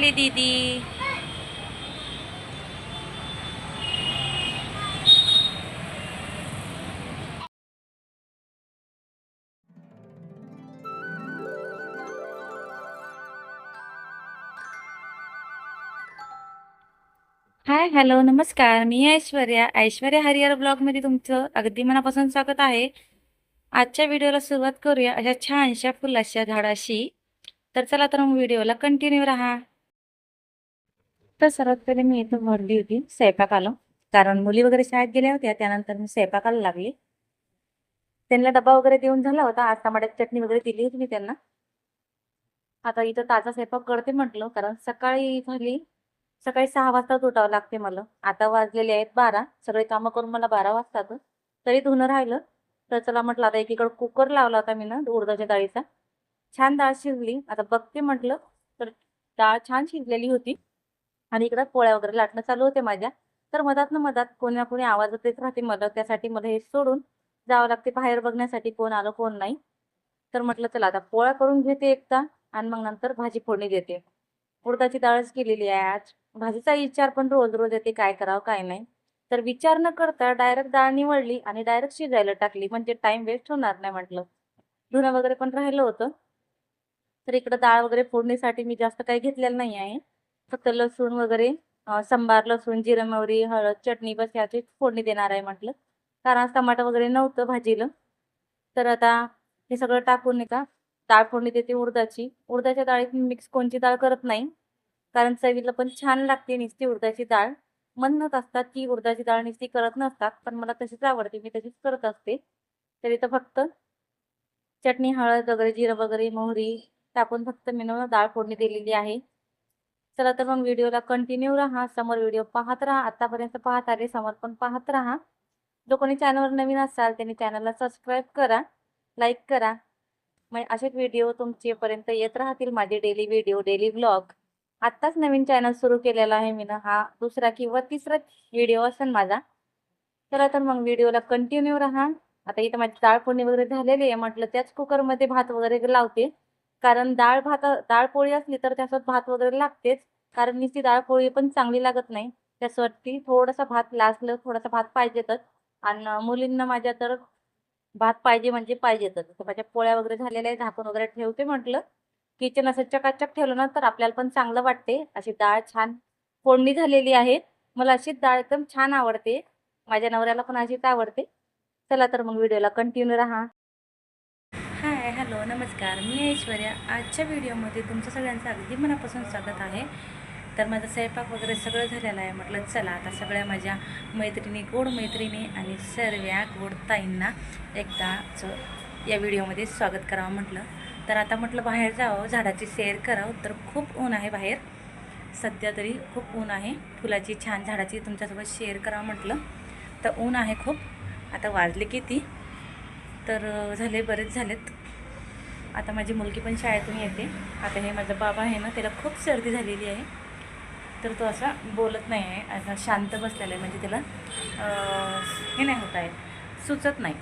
आली दीदी hi hello नमस्कार. मी ऐश्वर्या. ऐश्वर्या हरिहर ब्लॉगमध्ये तुमचं अगदी मनापासून स्वागत आहे. आजच्या व्हिडिओला सुरुवात करूया अशा छानशा फुलाच्या झाडाशी. तर चला तर मग व्हिडिओला कंटिन्यू राहा. तर सर्वात पहिले मी इथं भरली होती स्वयंपाकाला. कारण मुली वगैरे शाळेत गेल्या होत्या त्यानंतर मी स्वयंपाकाला लागली. त्यांना डबा वगैरे देऊन झाला होता आज टमाट्याची चटणी वगैरे दिली होती मी त्यांना. आता इथं ताजा स्वयंपाक करते म्हटलं कारण सकाळी झाली सकाळी सहा वाजताच उठावं लागते मला. आता वाजलेले आहेत बारा सगळे कामं करून मला बारा वाजतात. तरी धुणं राहिलं तर चला म्हटलं आता एकीकडे कुकर लावला होता मी ना उडदाच्या डाळीचा. छान डाळ शिजली. आता बघते म्हटलं तर डाळ छान शिजलेली होती. आणि इकडं पोळ्या वगैरे लाटणं चालू होते माझ्या. तर मधात ना मधात कोणी ना कोणी आवाज येत राहते मला. त्यासाठी मला हे सोडून जावं लागते. बाहेर बघण्यासाठी कोण आलं कोण नाही. तर म्हटलं चला आता पोळ्या करून घेते एकदा आणि मग नंतर भाजी फोडणी देते. उडदाची डाळच केलेली आहे आज. भाजीचा विचार पण रोज रोज येते काय करावं काय नाही. तर विचार न करता डायरेक्ट डाळ निवडली आणि डायरेक्ट शिजायला टाकली. म्हणजे टाइम वेस्ट होणार नाही म्हटलं. धुणं वगैरे पण राहिलं होतं. तर इकडं डाळ वगैरे फोडणीसाठी मी जास्त काही घेतलेलं नाही आहे. फक्त लसूण वगैरे सांबार लसूण जिरं मोहरी हळद चटणी बस याची फोडणी देणार आहे म्हटलं. कारण टमाटर वगैरे नव्हतं भाजीला. तर आता हे सगळं टाकून नाही का डाळ फोडणी देते उडदाची. उडदाच्या डाळीत मिक्स कोणची डाळ करत नाही. कारण चवीला पण छान लागते नुसती उडदाची डाळ. म्हणत असतात की उडदाची डाळ नुसती करत नसतात. पण मला तशीच आवडते मी तशीच करत असते. तरी तर फक्त चटणी हळद वगैरे जिरं वगैरे मोहरी टाकून फक्त मी डाळ फोडणी दिलेली आहे. चला तर मग व्हिडिओला कंटिन्यू राहा. समोर व्हिडिओ पाहत राहा. आतापर्यंत पाहत आले समोर पण पाहत राहा. जो कोणी चॅनलवर नवीन असाल त्यांनी चॅनलला सबस्क्राईब करा लाईक करा. मग असेच व्हिडिओ तुमच्यापर्यंत येत राहतील माझे डेली व्हिडिओ डेली ब्लॉग आत्ताच नवीन चॅनल सुरू केलेला आहे मी ना. हा दुसरा किंवा तिसरा व्हिडिओ असेल माझा. चला तर मग व्हिडिओला कंटिन्यू राहा. आता इथं माझी डाळ फोडणी वगैरे झालेली आहे. म्हटलं त्याच कुकरमध्ये भात वगैरे लावते. कारण डाळ भात डाळ पोळी असली तर त्यासोबत भात वगैरे लागतेच. कारण नुसती डाळ पोळी पण चांगली लागत नाही. त्यासाठी थोडासा भात लासलं थोडासा भात पाहिजेतच. आणि मुलींना माझ्या तर भात पाहिजे म्हणजे पाहिजेतच. तर माझ्या पोळ्या वगैरे झालेल्या आहे झाकून वगैरे ठेवते म्हटलं. किचन असं चकाचक ठेवलं ना तर आपल्याला पण चांगलं वाटते. अशी डाळ छान फोडणी झालेली आहे. मला अशीच डाळ एकदम छान आवडते. माझ्या नवऱ्याला पण अशीच आवडते. चला तर मग व्हिडिओला कंटिन्यू राहा. नमस्कार मी ऐश्वर्या. आजच्या व्हिडिओमध्ये तुमचं सगळ्यांचं अगदी मनापासून स्वागत आहे. तर माझा स्वयंपाक वगैरे सगळं झालेलं आहे. म्हटलं चला आता सगळ्या माझ्या मैत्रिणी गोड मैत्रिणी आणि सर्व्या गोड ताईंना एकदाचं या व्हिडिओमध्ये स्वागत करावं म्हटलं. तर आता म्हटलं बाहेर जावं. झाडाची सैर करावं. तर खूप ऊन आहे बाहेर. सध्या तरी खूप ऊन आहे. फुलाची छान झाडाची तुमच्यासोबत शेअर करावं म्हटलं. तर ऊन आहे खूप. आता वाजले किती? तर झाले बरेच झालेत. आता माझी मुलगी पण शाळेतून येते. आता हे माझा बाबा आहे ना त्याला खूप सर्दी झालेली आहे. तर तो असा बोलत नाही आहे असा शांत बसलेला आहे. म्हणजे त्याला हे नाही होत आहे सुचत नाही.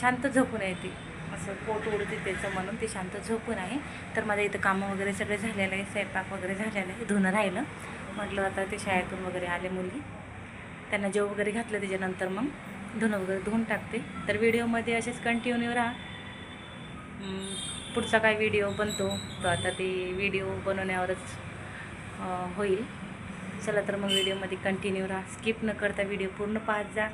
शांत झोपून आहे ती. असं पोट उडते त्याचं म्हणून ती शांत झोपून आहे. तर माझं इथं कामं वगैरे सगळे झालेलं आहे स्वयंपाक वगैरे झालेलं आहे धुणं राहिलं. म्हटलं आता ते शाळेतून वगैरे आले मुली त्यांना जेव वगैरे घातलं त्याच्यानंतर मग धुणं वगैरे धुवून टाकते. तर व्हिडिओमध्ये असेच कंटिन्यू राहा. पुढचा काय व्हिडिओ बनतो तो आता ते व्हिडिओ बनवण्यावरच होईल. चला तर मग व्हिडिओमध्ये कंटिन्यू राहा. स्किप न करता व्हिडिओ पूर्ण पाहत जा.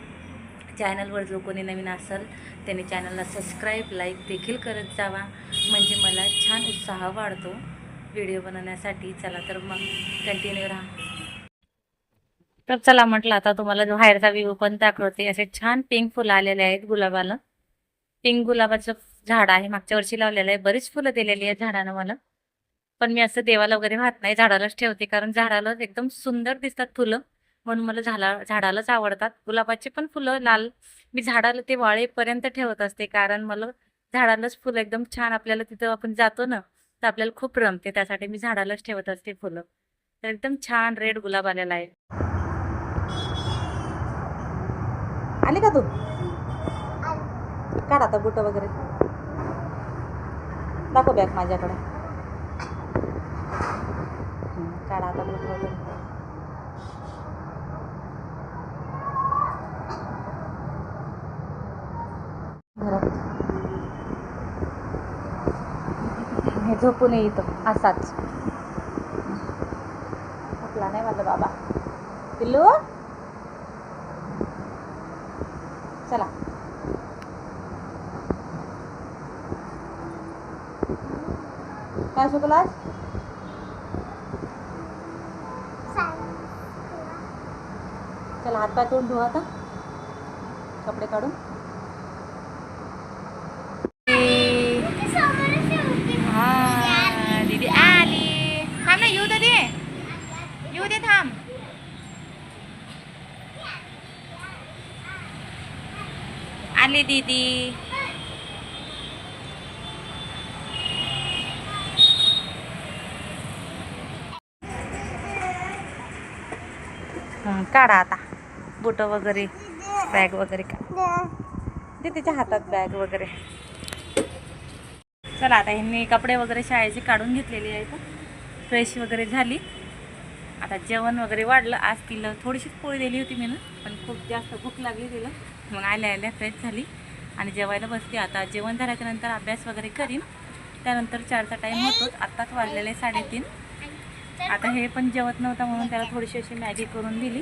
चॅनलवर जो कोणी नवीन असेल त्याने चॅनलला सबस्क्राईब लाईक देखील करत जावा. म्हणजे मला छान उत्साह वाढतो व्हिडिओ बनवण्यासाठी. चला तर मग कंटिन्यू राहा. तर चला म्हटलं आता तुम्हाला जो बाहेरचा व्ह्यू पण दाखवते असे छान पिंक फुलं आलेले आहेत गुलाबाला. पिंक गुलाबाचं झाड आहे. मागच्या वर्षी लावलेलं आहे. बरीच फुलं दिलेली आहेत झाडानं मला. पण मी असं देवाला वगैरे वाहत नाही. झाडालाच ठेवते कारण झाडाला एकदम सुंदर दिसतात फुलं. म्हणून मला झाला झाडालाच आवडतात. गुलाबाची पण फुलं लाल. मी झाडाला ते वाळेपर्यंत ठेवत असते कारण मला झाडालाच फुलं एकदम छान आपल्याला तिथं आपण जातो ना तर आपल्याला खूप रमते. त्यासाठी मी झाडालाच ठेवत असते फुलं. तर एकदम छान रेड गुलाब आलेला आहे. आली का तू? काढ आता बुटं वगैरे. दाखव बॅग माझ्याकडे. काढा आता बुट वगैरे. हे झोपून येतो असाच. झोपला नाही माझा बाबा. पिल्लू? चला. काय शिकला आज चला हात पाय तोंड धुवा आता. कपडे काढून. हा दीदी आली. थांब ना येऊ दे दे. येऊ दे थांब. आली दीदी. काढा आता. बुट वगैरे बॅग वगैरे का दे. तिच्या हातात बॅग वगैरे. चला आता ह्यांनी कपडे वगैरे शाळेचे काढून घेतलेले आहेत. फ्रेश वगैरे झाली. आता जेवण वगैरे वाढलं. आज तिला थोडीशीच पोळी दिली होती मी ना पण खूप जास्त भूक लागली तिला. मग आल्या आल्या फ्रेश झाली. आणि जेवायला बसते आता जेवण झाल्याच्यानंतर अभ्यास वगैरे करीन. त्यानंतर चारचा टाईम होतोच. आत्ताच वाजलेले आहे साडेतीन. आता हे पण जेवत नव्हता म्हणून त्याला थोडीशी अशी मॅगी करून दिली.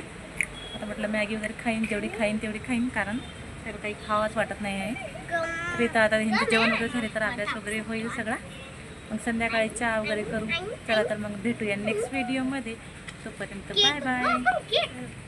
आता म्हटलं मॅगी वगैरे खाईन जेवढी खाईन तेवढी खाईन कारण त्याला काही खावाच वाटत नाही आहे. तर आता ह्यांचं जेवण वगैरे झाले तर अभ्यास वगैरे होईल सगळा. मग संध्याकाळी चहा वगैरे करू. चला तर मग भेटूया नेक्स्ट व्हिडिओमध्ये तोपर्यंत बाय बाय